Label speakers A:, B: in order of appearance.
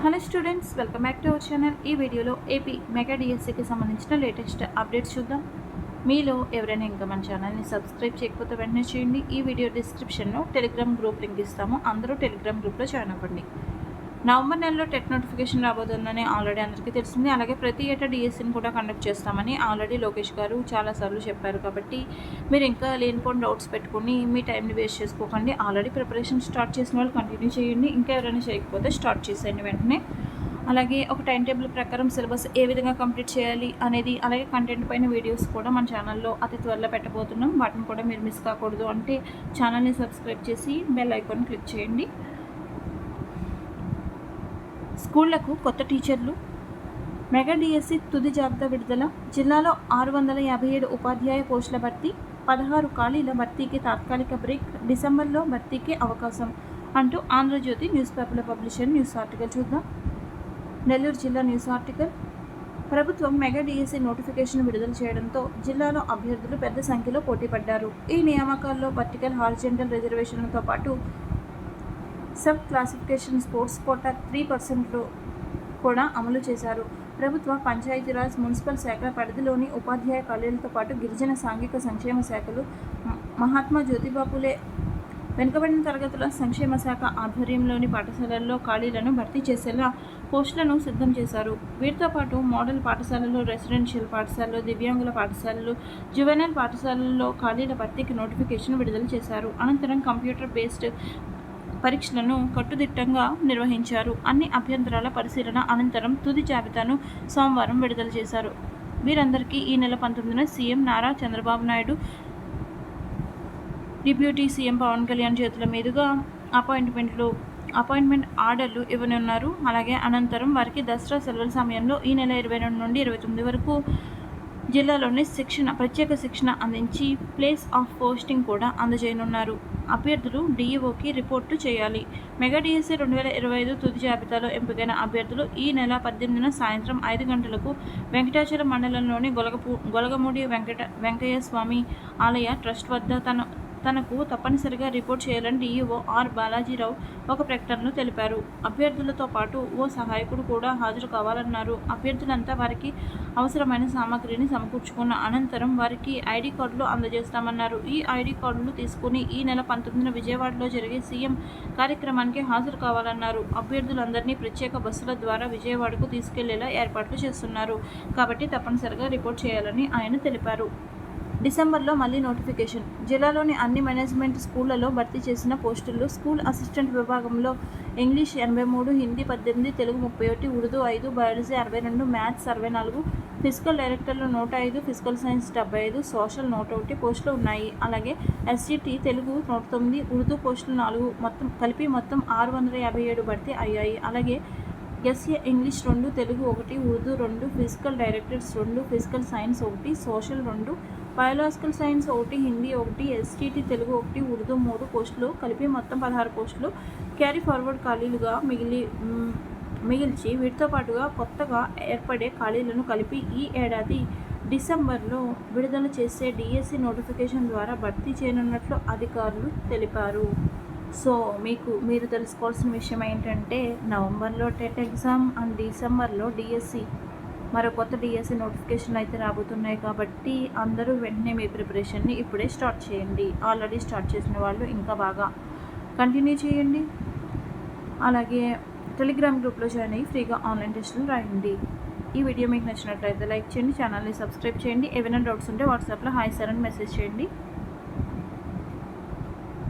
A: Hello students welcome back to our channel ఈ వీడియోలో AP mega డిఎస్సికి సంబంధించిన లేటెస్ట్ అప్డేట్స్ చూద్దాం. మీలో ఎవరైనా ఇంకా మన ఛానల్ని సబ్స్క్రైబ్ చేయకపోతే వెంటనే చేయండి. ఈ వీడియో డిస్క్రిప్షన్లో టెలిగ్రామ్ గ్రూప్ లింక్ ఇస్తాము. అందరూ టెలిగ్రామ్ గ్రూప్లో జాయిన్ అవ్వండి. నవంబర్ నెలలో టెట్ నోటిఫికేషన్ రాబోతుందని ఆల్రెడీ అందరికీ తెలిసింది. అలాగే ప్రతి ఏటా డిఎస్సిని కూడా కండక్ట్ చేస్తామని ఆల్రెడీ లోకేష్ గారు చాలాసార్లు చెప్పారు. కాబట్టి మీరు ఇంకా లేనిపోయిన డౌట్స్ పెట్టుకుని మీ టైంని వేస్ట్ చేసుకోకండి. ఆల్రెడీ ప్రిపరేషన్ స్టార్ట్ చేసిన వాళ్ళు కంటిన్యూ చేయండి. ఇంకా ఎవరైనా చేయకపోతే స్టార్ట్ చేసేయండి వెంటనే. అలాగే ఒక టైం టేబుల్ ప్రకారం సిలబస్ ఏ విధంగా కంప్లీట్ చేయాలి అనేది అలాగే కంటెంట్ పైన వీడియోస్ కూడా మన ఛానల్లో అతి త్వరలో పెట్టబోతున్నాం. వాటిని కూడా మీరు మిస్ కాకూడదు అంటే ఛానల్ని సబ్స్క్రైబ్ చేసి బెల్ ఐకాన్ క్లిక్ చేయండి. స్కూళ్ళకు కొత్త టీచర్లు. మెగా డిఎస్సి తుది జాబితా విడుదల. జిల్లాలో ఆరు వందల యాభై ఏడు ఉపాధ్యాయ పోస్టుల భర్తీ పదహారు ఖాళీల భర్తీకి తాత్కాలిక బ్రేక్ డిసెంబర్లో భర్తీకి అవకాశం అంటూ ఆంధ్రజ్యోతి న్యూస్ పేపర్లో పబ్లిషర్ న్యూస్ ఆర్టికల్ చూద్దాం. నెల్లూరు జిల్లా న్యూస్ ఆర్టికల్. ప్రభుత్వం మెగా డిఎస్సి నోటిఫికేషన్ విడుదల చేయడంతో జిల్లాలో అభ్యర్థులు పెద్ద సంఖ్యలో పోటీ పడ్డారు. ఈ నియామకాల్లో వర్టికల్ హార్జెంటల్ రిజర్వేషన్లతో పాటు sub classification sports quota three పర్సెంట్లో కూడా అమలు చేశారు. ప్రభుత్వ పంచాయతీరాజ్ మున్సిపల్ శాఖల పరిధిలోని ఉపాధ్యాయ ఖాళీలతో పాటు గిరిజన సాంఘిక సంక్షేమ శాఖలు మహాత్మా జ్యోతిబాపులే వెనుకబడిన తరగతుల సంక్షేమ శాఖ ఆధ్వర్యంలోని పాఠశాలల్లో ఖాళీలను భర్తీ చేసేలా పోస్టులను సిద్ధం చేశారు. వీటితో పాటు మోడల్ పాఠశాలలు రెసిడెన్షియల్ పాఠశాలలు దివ్యాంగుల పాఠశాలలు జువెనల్ పాఠశాలల్లో ఖాళీల భర్తీకి నోటిఫికేషన్ విడుదల చేశారు. అనంతరం కంప్యూటర్ బేస్డ్ పరీక్షలను కట్టుదిట్టంగా నిర్వహించారు. అన్ని అభ్యంతరాల పరిశీలన అనంతరం తుది జాబితాను సోమవారం విడుదల చేశారు. వీరందరికీ ఈ నెల పంతొమ్మిదిన CM Nara Chandrababu Naidu deputy CM Pawan Kalyan చేతుల మీదుగా అపాయింట్మెంట్లు అపాయింట్మెంట్ ఆర్డర్లు ఇవ్వనున్నారు. అలాగే అనంతరం వారికి దసరా సెలవుల సమయంలో ఈ నెల ఇరవై రెండు నుండి ఇరవై తొమ్మిది వరకు జిల్లాలోని శిక్షణ ప్రత్యేక శిక్షణ అందించి ప్లేస్ ఆఫ్ పోస్టింగ్ కూడా అందజేయనున్నారు. అభ్యర్థులు డీఈఓకి రిపోర్టు చేయాలి. మెగా డిఎస్సీ రెండు వేల ఇరవై ఐదు తుది జాబితాలో ఎంపికైన అభ్యర్థులు ఈ నెల పద్దెనిమిదిన సాయంత్రం ఐదు గంటలకు వెంకటాచలం మండలంలోని గొలగపూ గొలగమూడి వెంకట వెంకయ్య స్వామి ఆలయ ట్రస్ట్ వద్ద తన తనకు తప్పనిసరిగా రిపోర్ట్ చేయాలని డీఈఓ ఆర్ బాలాజీరావు ఒక ప్రకటనలో తెలిపారు. అభ్యర్థులతో పాటు ఓ సహాయకుడు కూడా హాజరు కావాలన్నారు. అభ్యర్థులంతా వారికి అవసరమైన సామాగ్రిని సమకూర్చుకున్న అనంతరం వారికి ఐడి కార్డులు అందజేస్తామన్నారు. ఈ ఐడి కార్డులు తీసుకుని ఈ నెల పంతొమ్మిదిన విజయవాడలో జరిగే సీఎం కార్యక్రమానికి హాజరు కావాలన్నారు. అభ్యర్థులందరినీ ప్రత్యేక బస్సుల ద్వారా విజయవాడకు తీసుకెళ్ళేలా ఏర్పాట్లు చేస్తున్నారు. కాబట్టి తప్పనిసరిగా రిపోర్ట్ చేయాలని ఆయన తెలిపారు. డిసెంబర్లో మళ్ళీ నోటిఫికేషన్. జిల్లాలోని అన్ని మేనేజ్మెంట్ స్కూళ్ళలో భర్తీ చేసిన పోస్టులు స్కూల్ అసిస్టెంట్ విభాగంలో ఇంగ్లీష్ ఎనభై మూడు హిందీ పద్దెనిమిది తెలుగు ముప్పై ఒకటి ఉర్దూ ఐదు బయాలజీ అరవై రెండు మ్యాథ్స్ అరవై నాలుగు ఫిజికల్ డైరెక్టర్లు నూట ఐదు ఫిజికల్ సైన్స్ డెబ్బై ఐదు సోషల్ నూట ఒకటి పోస్టులు ఉన్నాయి. అలాగే ఎస్జిటి తెలుగు నూట తొమ్మిది ఉర్దూ పోస్టులు నాలుగు మొత్తం కలిపి మొత్తం ఆరు వందల యాభై ఏడు భర్తీ అయ్యాయి. అలాగే ఎస్ఏ ఇంగ్లీష్ రెండు తెలుగు ఒకటి ఉర్దూ రెండు ఫిజికల్ డైరెక్టర్స్ రెండు ఫిజికల్ సైన్స్ ఒకటి సోషల్ రెండు బయోలాజికల్ సైన్స్ ఒకటి హిందీ ఒకటి ఎస్టీటీ తెలుగు ఒకటి ఉర్దూ మూడు పోస్టులు కలిపి మొత్తం పదహారు పోస్టులు క్యారీ ఫార్వర్డ్ ఖాళీలుగా మిగిలి మిగిల్చి వీటితో పాటుగా కొత్తగా ఏర్పడే ఖాళీలను కలిపి ఈ ఏడాది డిసెంబర్లో విడుదల చేసే డిఎస్సి నోటిఫికేషన్ ద్వారా భర్తీ చేయనున్నట్లు అధికారులు తెలిపారు. సో మీకు మీరు తెలుసుకోవాల్సిన విషయం ఏంటంటే నవంబర్లో టెట్ ఎగ్జామ్ అండ్ డిసెంబర్లో డిఎస్సి మరో కొత్త డిఎస్సి నోటిఫికేషన్ అయితే రాబోతున్నాయి కాబట్టి అందరూ వెంటనే మీ ప్రిపరేషన్ని ఇప్పుడే స్టార్ట్ చేయండి. ఆల్రెడీ స్టార్ట్ చేసిన వాళ్ళు ఇంకా బాగా కంటిన్యూ చేయండి. అలాగే టెలిగ్రామ్ గ్రూప్లో జాయిన్ అయ్యి ఫ్రీగా ఆన్లైన్ టెస్టులు రాయండి. ఈ వీడియో మీకు నచ్చినట్లయితే లైక్ చేయండి ఛానల్ని సబ్స్క్రైబ్ చేయండి. ఏమైనా డౌట్స్ ఉంటే వాట్సాప్లో హాయ్ సార్ అని మెసేజ్ చేయండి.